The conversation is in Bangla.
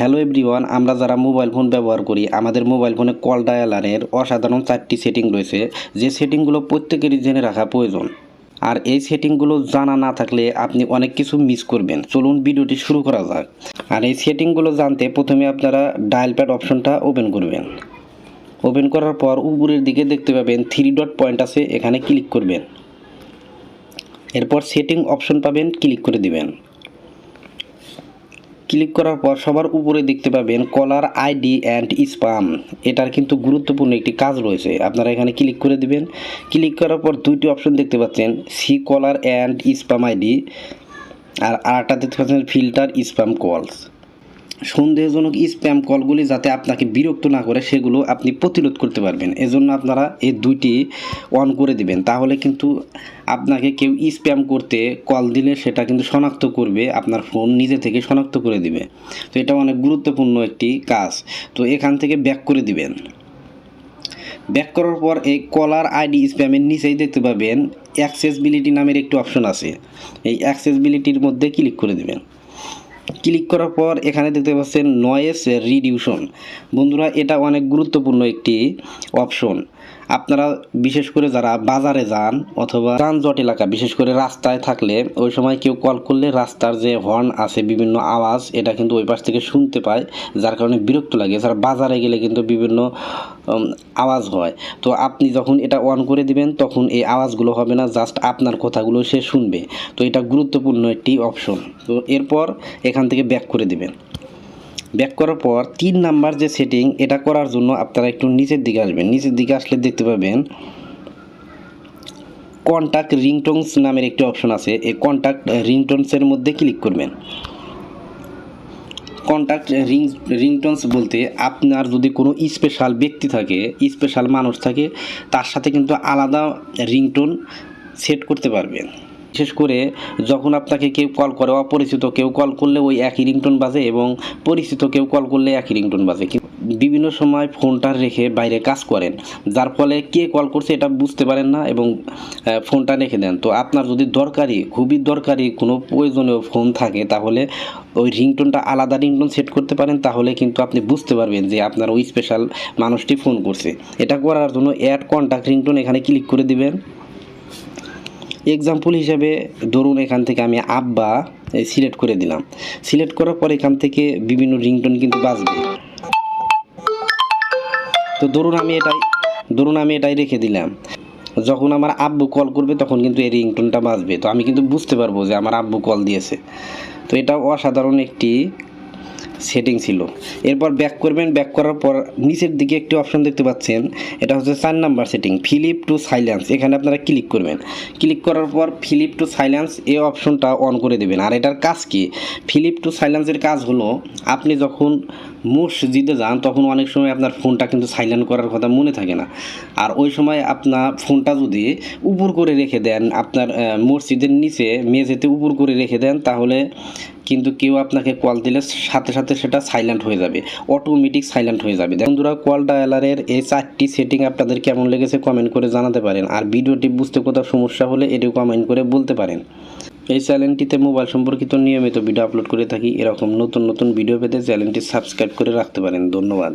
হ্যালো এভরিওয়ান আমরা যারা মোবাইল ফোন ব্যবহার করি, আমাদের মোবাইল ফোনে কল ডায়ালারের অসাধারণ চারটি সেটিং রয়েছে, যে সেটিংগুলো প্রত্যেকেরই জেনে রাখা প্রয়োজন। আর এই সেটিংগুলো জানা না থাকলে আপনি অনেক কিছু মিস করবেন। চলুন ভিডিওটি শুরু করা যাক। আর এই সেটিংগুলো জানতে প্রথমে আপনারা ডায়াল প্যাড অপশনটা ওপেন করবেন। ওপেন করার পর উপরের দিকে দেখতে পাবেন থ্রি ডট পয়েন্ট আছে, এখানে ক্লিক করবেন। এরপর সেটিং অপশন পাবেন ক্লিক করে দিবেন। ক্লিক করার পর সবার উপরে দেখতে পাবেন কলার আইডি অ্যান্ড স্পাম এটার কিন্তু গুরুত্বপূর্ণ একটি কাজ রয়েছে। আপনারা এখানে ক্লিক করে দিবেন। ক্লিক করার পর দুইটি অপশন দেখতে পাচ্ছেন, see caller and spam ID. আর আরেকটা দেখতে পাচ্ছেন, ফিল্টার স্পাম কলস। সন্দেহজনক স্প্যাম কলগুলি যাতে আপনাকে বিরক্ত না করে, সেগুলো আপনি প্রতিরোধ করতে পারবেন। এজন্য আপনারা এই দুইটি অন করে দিবেন। তাহলে কিন্তু আপনাকে কেউ স্প্যাম করতে কল দিলে সেটা কিন্তু শনাক্ত করবে, আপনার ফোন নিজে থেকে শনাক্ত করে দিবে। তো এটা অনেক গুরুত্বপূর্ণ একটি কাজ। তো এখান থেকে ব্যাক করে দিবেন। ব্যাক করার পর এই কলার আইডি স্প্যামের নিচেই দেখতে পাবেন অ্যাক্সেসবিলিটি নামের একটি অপশন আছে। এই অ্যাক্সেসবিলিটির মধ্যে ক্লিক করে দিবেন। ক্লিক করার পর এখানে দেখতে পাচ্ছেন নয়েস রিডিউশন বন্ধুরা, এটা অনেক গুরুত্বপূর্ণ একটি অপশন আপনারা বিশেষ করে যারা বাজারে যান অথবা যানজট এলাকা, বিশেষ করে রাস্তায় থাকলে ওই সময় কেউ কল করলে রাস্তার যে হর্ন আছে, বিভিন্ন আওয়াজ, এটা কিন্তু ওই পাশ থেকে শুনতে পায়, যার কারণে বিরক্ত লাগে। এছাড়া বাজারে গেলে কিন্তু বিভিন্ন আওয়াজ হয়। তো আপনি যখন এটা অন করে দিবেন, তখন এই আওয়াজগুলো হবে না জাস্ট আপনার কথাগুলো সে শুনবে। তো এটা গুরুত্বপূর্ণ একটি অপশন তো এরপর এখান থেকে ব্যাক করে দিবেন। ব্যাক করার পর তিন নাম্বার যে সেটিং এটা করার জন্য আপনারা একটু নিচের দিকে আসবেন। নিচের দিকে আসলে দেখতে পাবেন কন্ট্যাক্ট রিংটোনস নামের একটি অপশন আছে। এই কন্ট্যাক্ট রিংটোনসের মধ্যে ক্লিক করবেন। কন্ট্যাক্ট রিং রিংটোনস বলতে আপনার যদি কোনো স্পেশাল ব্যক্তি থাকে স্পেশাল মানুষ থাকে, তার সাথে কিন্তু আলাদা রিংটোন সেট করতে পারবেন। বিশেষ করে যখন আপনাকে কেউ কল করে, অপরিচিত কেউ কল করলে ওই একই রিংটোন বাজে এবং পরিচিত কেউ কল করলে একই রিংটোন বাজে। বিভিন্ন সময় ফোনটা রেখে বাইরে কাজ করেন, যার ফলে কে কল করছে এটা বুঝতে পারেন না এবং ফোনটা রেখে দেন। তো আপনার যদি দরকারি, খুবই দরকারি কোনো প্রয়োজনীয় ফোন থাকে, তাহলে ওই রিংটোনটা আলাদা রিংটোন সেট করতে পারেন, তাহলে কিন্তু আপনি বুঝতে পারবেন যে আপনার ওই স্পেশাল মানুষটি ফোন করছে। এটা করার জন্য অ্যাড কন্ট্যাক্ট রিংটোন এখানে ক্লিক করে দিবেন। এক্সাম্পল হিসাবে ধরুন এখান থেকে আমি আব্বা সিলেক্ট করে দিলাম। সিলেক্ট করার পর এখান থেকে বিভিন্ন রিংটোন কিন্তু বাজবে। তো ধরুন আমি এটাই, ধরুন আমি এটাই রেখে দিলাম। যখন আমার আব্বু কল করবে তখন কিন্তু এই রিংটোনটা বাজবে। তো আমি কিন্তু বুঝতে পারব যে আমার আব্বু কল দিয়েছে। তো এটা অসাধারণ একটি সেটিং ছিল। এরপর ব্যাক করবেন ব্যাক করার পর নিচের দিকে একটি অপশন দেখতে পাচ্ছেন। এটা হচ্ছে চার number setting flip to silence এখানে আপনারা ক্লিক করবেন। ক্লিক করার পর ফিলিপ টু সাইলেন্স এই অপশনটা অন করে দেবেন। আর এটার কাজ কি? ফিলিপ টু সাইলেন্সের কাজ হলো, আপনি যখন মসজিদে যান, তখন অনেক সময় আপনার ফোনটা কিন্তু সাইলেন্ট করার কথা মনে থাকে না। আর ওই সময় আপনার ফোনটা যদি উপর করে রেখে দেন, আপনার মসজিদের নিচে মেঝেতে উপর করে রেখে দেন, তাহলে কিন্তু কেউ আপনাকে কল দিলে সাথে সাথে সেটা সাইলেন্ট হয়ে যাবে অটোমেটিক সাইলেন্ট হয়ে যাবে। বন্ধুরা কল ডায়ালারের এই চারটি সেটিং আপনাদের কেমন লেগেছে কমেন্ট করে জানাতে পারেন। আর ভিডিওটি বুঝতে কোথাও সমস্যা হলে এটি কমেন্ট করে বলতে পারেন। এই চ্যানেলটিতে মোবাইল সম্পর্কিত নিয়মিত ভিডিও আপলোড করে থাকি। এরকম নতুন নতুন ভিডিও পেতে চ্যানেলটি সাবস্ক্রাইব করে রাখতে পারেন। ধন্যবাদ।